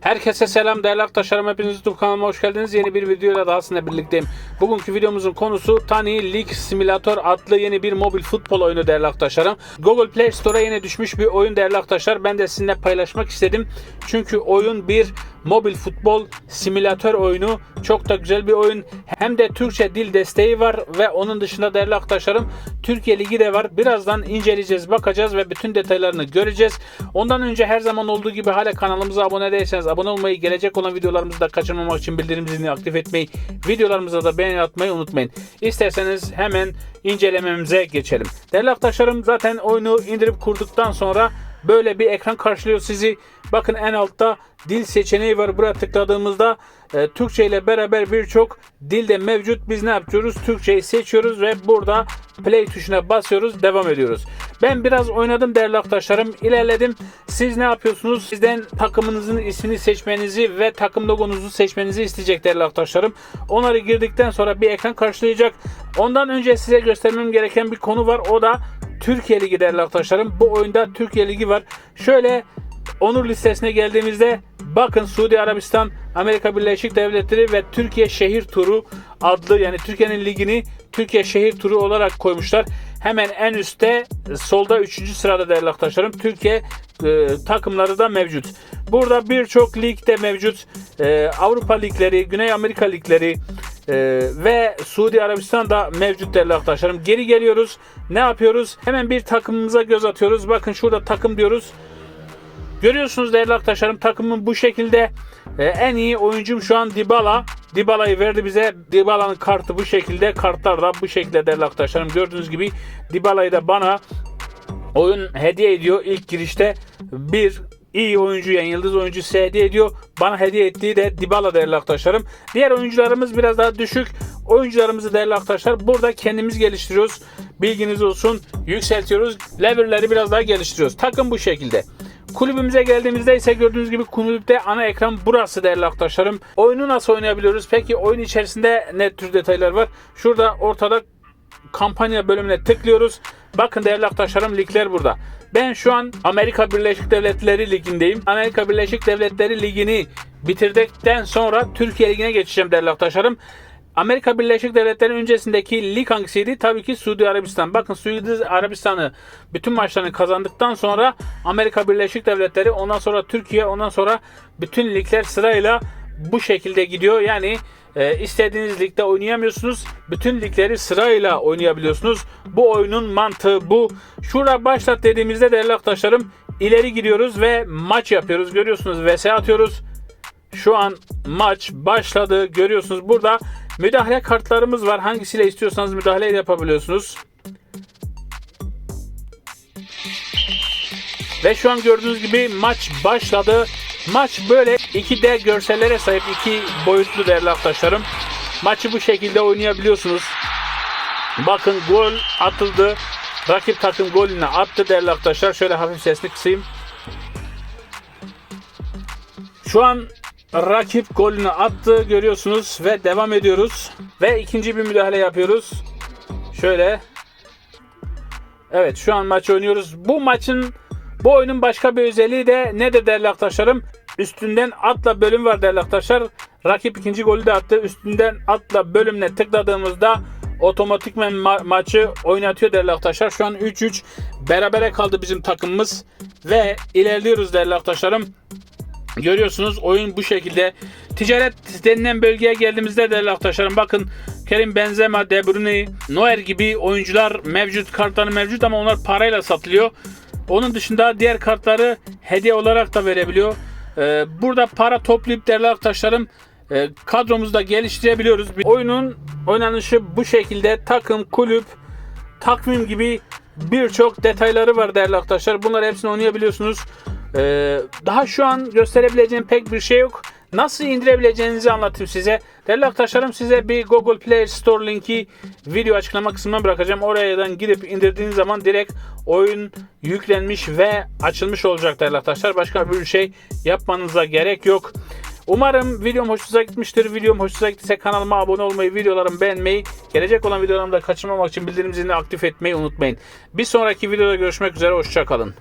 Herkese selam değerli arkadaşlarım. Hepiniz YouTube kanalıma hoş geldiniz. Yeni bir videoyla daha sizinle birlikteyim. Bugünkü videomuzun konusu Tiny League Simulator adlı yeni bir mobil futbol oyunu değerli arkadaşlarım. Google Play Store'a yeni düşmüş bir oyun değerli arkadaşlar. Ben de sizinle paylaşmak istedim. Çünkü oyun bir mobil futbol simülatör oyunu. Çok da güzel bir oyun. Hem de Türkçe dil desteği var ve onun dışında değerli arkadaşlarım Türkiye Ligi de var. Birazdan inceleyeceğiz, bakacağız ve bütün detaylarını göreceğiz. Ondan önce her zaman olduğu gibi hala kanalımıza abone değilseniz abone olmayı, gelecek olan videolarımızı da kaçırmamak için bildirim zilini aktif etmeyi, videolarımıza da beğeni atmayı unutmayın. İsterseniz hemen incelememize geçelim. Değerli arkadaşlarım zaten oyunu indirip kurduktan sonra böyle bir ekran karşılıyor sizi. Bakın en altta dil seçeneği var. Buraya tıkladığımızda e, Türkçe ile beraber birçok dilde mevcut. Biz ne yapıyoruz? Türkçeyi seçiyoruz ve burada play tuşuna basıyoruz. Devam ediyoruz. Ben biraz oynadım değerli arkadaşlarım. İlerledim. Siz ne yapıyorsunuz? Sizden takımınızın ismini seçmenizi ve takım logonuzu seçmenizi isteyecek değerli arkadaşlarım. Onları girdikten sonra bir ekran karşılayacak. Ondan önce size göstermem gereken bir konu var. O da Türkiye Ligi değerli arkadaşlarım. Bu oyunda Türkiye Ligi var. Şöyle onur listesine geldiğimizde bakın Suudi Arabistan, Amerika Birleşik Devletleri ve Türkiye Şehir Turu adlı yani Türkiye'nin ligini Türkiye Şehir Turu olarak koymuşlar. Hemen en üstte solda 3. sırada değerli arkadaşlarım. Türkiye e, takımları da mevcut. Burada birçok lig de mevcut. E, Avrupa ligleri, Güney Amerika ligleri, ee, ve Suudi Arabistan da mevcut değerli arkadaşlarım. Geri geliyoruz. Ne yapıyoruz? Hemen bir takımımıza göz atıyoruz. Bakın şurada takım diyoruz. Görüyorsunuz değerli arkadaşlarım takımın bu şekilde Ee, en iyi oyuncum şu an Dybala. Dybala'yı verdi bize. Dybala'nın kartı bu şekilde. Kartlar da bu şekilde değerli arkadaşlarım. Gördüğünüz gibi Dybala'yı da bana oyun hediye ediyor. İlk girişte bir iyi oyuncu yani yıldız oyuncu size hediye ediyor. Bana hediye ettiği de Dybala değerli arkadaşlarım. Diğer oyuncularımız biraz daha düşük. Oyuncularımızı değerli arkadaşlar burada kendimiz geliştiriyoruz. Bilginiz olsun. Yükseltiyoruz. Level'leri biraz daha geliştiriyoruz. Takım bu şekilde. Kulübümüze geldiğimizde ise gördüğünüz gibi kulüpte ana ekran burası değerli arkadaşlarım. Oyunu nasıl oynayabiliyoruz? Peki oyun içerisinde ne tür detaylar var? Şurada ortada kampanya bölümüne tıklıyoruz. Bakın değerli arkadaşlarım ligler burada. Ben şu an Amerika Birleşik Devletleri Ligi'ndeyim. Amerika Birleşik Devletleri Ligi'ni bitirdikten sonra Türkiye Ligi'ne geçeceğim değerli arkadaşlarım. Amerika Birleşik Devletleri öncesindeki lig hangisiydi? Tabii ki Suudi Arabistan. Bakın Suudi Arabistan'ı bütün maçlarını kazandıktan sonra Amerika Birleşik Devletleri ondan sonra Türkiye ondan sonra bütün ligler sırayla bu şekilde gidiyor. Yani e, istediğiniz ligde oynayamıyorsunuz. Bütün ligleri sırayla oynayabiliyorsunuz. Bu oyunun mantığı bu. Şurada başlat dediğimizde değerli arkadaşlarım ileri gidiyoruz ve maç yapıyoruz. Görüyorsunuz vs atıyoruz. Şu an maç başladı. Görüyorsunuz burada müdahale kartlarımız var. Hangisiyle istiyorsanız müdahale yapabiliyorsunuz. Ve şu an gördüğünüz gibi maç başladı. Maç böyle 2D görsellere sahip iki boyutlu değerli arkadaşlarım. Maçı bu şekilde oynayabiliyorsunuz. Bakın gol atıldı. Rakip takım golünü attı değerli arkadaşlar. Şöyle hafif sesini kısayım. Şu an rakip golünü attı görüyorsunuz ve devam ediyoruz. Ve ikinci bir müdahale yapıyoruz. Şöyle. Evet şu an maç oynuyoruz. Bu maçın bu oyunun başka bir özelliği de nedir değerli arkadaşlarım? Üstünden atla bölüm var değerli arkadaşlar. Rakip ikinci golü de attı. Üstünden atla bölümüne tıkladığımızda otomatikmen ma- maçı oynatıyor değerli arkadaşlar. Şu an 3-3 berabere kaldı bizim takımımız ve ilerliyoruz değerli arkadaşlarım. Görüyorsunuz oyun bu şekilde. Ticaret denilen bölgeye geldiğimizde değerli arkadaşlarım bakın Kerim Benzema, De Bruyne, Neuer gibi oyuncular mevcut, kartları mevcut ama onlar parayla satılıyor. Onun dışında diğer kartları hediye olarak da verebiliyor. Ee, burada para toplayıp değerli arkadaşlarım e, kadromuzu da geliştirebiliyoruz. Oyunun oynanışı bu şekilde takım, kulüp, takvim gibi birçok detayları var değerli arkadaşlar. Bunları hepsini oynayabiliyorsunuz. Ee, daha şu an gösterebileceğim pek bir şey yok. Nasıl indirebileceğinizi anlatayım size. Değerli arkadaşlarım size bir Google Play Store linki video açıklama kısmına bırakacağım. Oradan gidip indirdiğiniz zaman direkt oyun yüklenmiş ve açılmış olacak değerli arkadaşlar. Başka bir şey yapmanıza gerek yok. Umarım videom hoşunuza gitmiştir. Videom hoşunuza gittiyse kanalıma abone olmayı, videolarımı beğenmeyi, gelecek olan videolarımı da kaçırmamak için bildirim zilini aktif etmeyi unutmayın. Bir sonraki videoda görüşmek üzere, hoşçakalın.